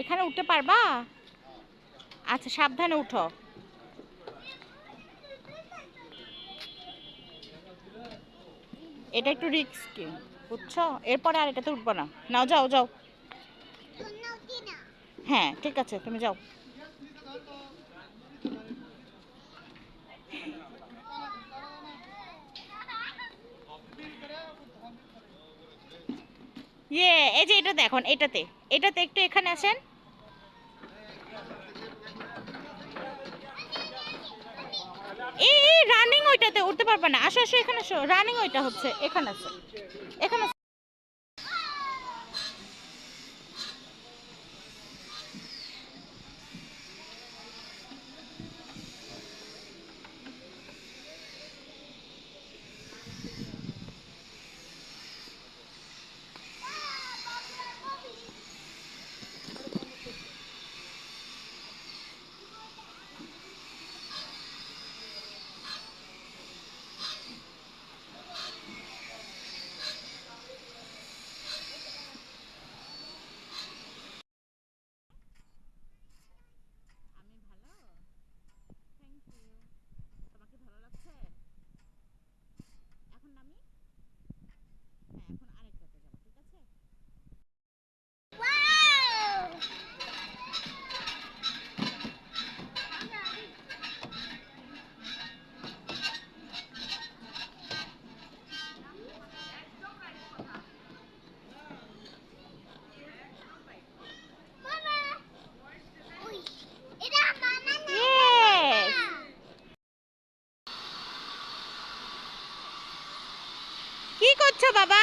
এখানে উঠতে পারবা? আচ্ছা সাবধানে উঠো। এটা একটু রিস্কি বুঝছ? এরপরে আর এটাতে উঠবো না। নাও, যাও যাও। হ্যাঁ ঠিক আছে, তুমি যাও। ইয়ে এই যে এটা দেখুন, এটাতে। এটাতে একটু এখানে আসেন। এই রানিং ওইটাতে, উঠতে পারবে না। আসো আসো, এখানে আসো। রানিং ওইটা হচ্ছে, এখানে আসো। এখানে করছ বাবা?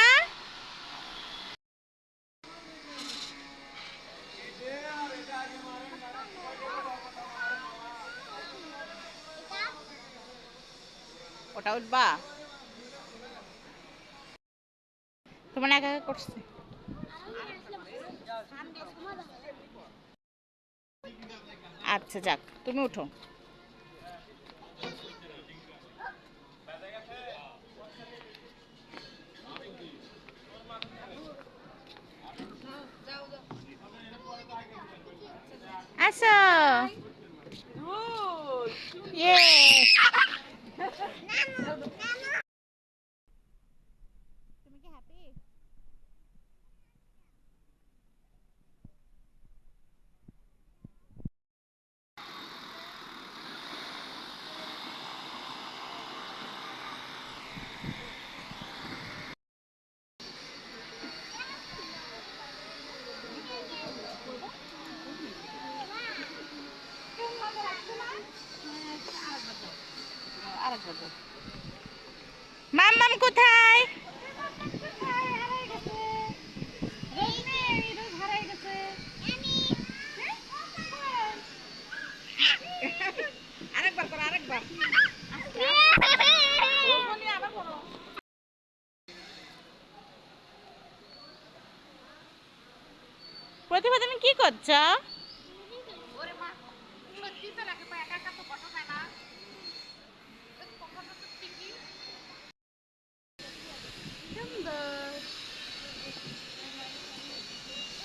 ওটা উঠবা। তোমার একা একা করছে? আচ্ছা যাক তুমি উঠো আসো ইয়ে তুমি কি হ্যাপি কোথায়? আরেকবার করো আরেকবার। প্রতিভা তুমি কি করছ?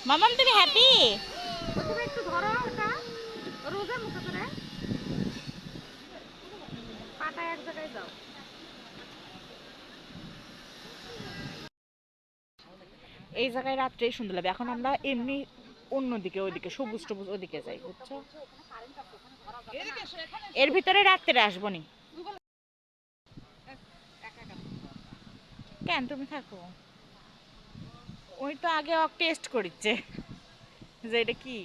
মামাম তুমি হ্যাপি একটু ধরো ওটা রোজা মুখে করে। পাটা এক জায়গায় দাও। এই জায়গায় রাত্রেই সুন্দর লাগবে এখন আমরা এমনি অন্যদিকে ওইদিকে সবুজ টবুজ ওদিকে যাই বুঝছ? এর ভিতরে রাত্রে আসব নি। কেন তুমি থাকো। ওই তো আগে টেস্ট করিচ্ছে। যে এটা কি?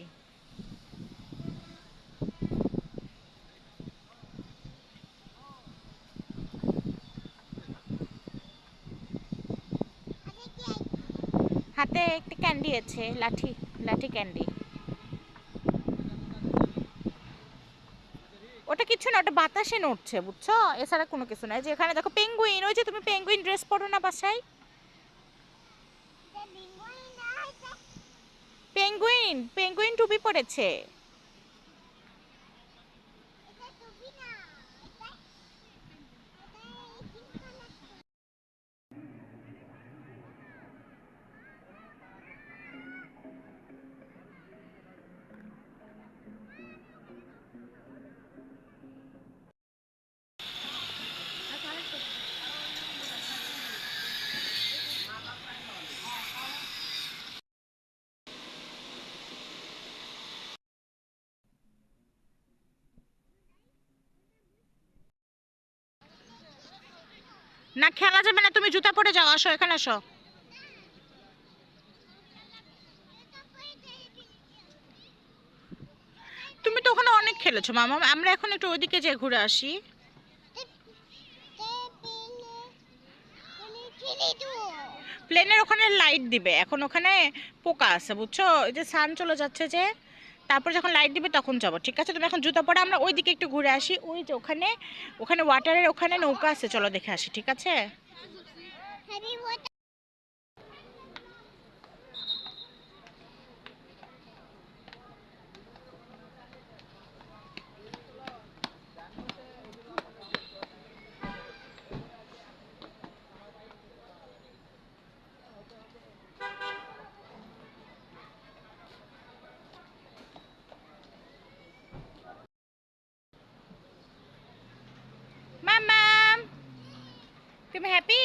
হাতে একটা ক্যান্ডি আছে, লাঠি লাঠি ক্যান্ডি ওটা কিছু না, ওটা বাতাসে নড়ছে, বুঝছ? এছাড়া কোনো কিছু না যে এখানে দেখো পেঙ্গুইন ওই যে তুমি পেঙ্গুইন ড্রেস পরো না বাসায়? পেঙ্গুইন পেঙ্গুইন টুপি পরেছে না, খেলা যাবে না, তুমি জুতা পরে যাও, আসো, এখানে আসো। তুমি তো ওখানে অনেক খেলেছো, মামা। আমরা এখন একটু ওইদিকে যে ঘুরে আসি। প্লেনের ওখানে লাইট দিবে। এখন ওখানে পোকা আছে, বুঝছ? এই যে সান চলে যাচ্ছে যে। তারপর যখন লাইট দিবে তখন যাব ঠিক আছে তুমি এখন জুতো পরে আমরা ওই দিকে একটু ঘুরে আসি ওই যে ওখানে ওখানে ওয়াটারের ওখানে নৌকা আছে চলো দেখে আসি ঠিক আছে মামাম তুমি হ্যাপি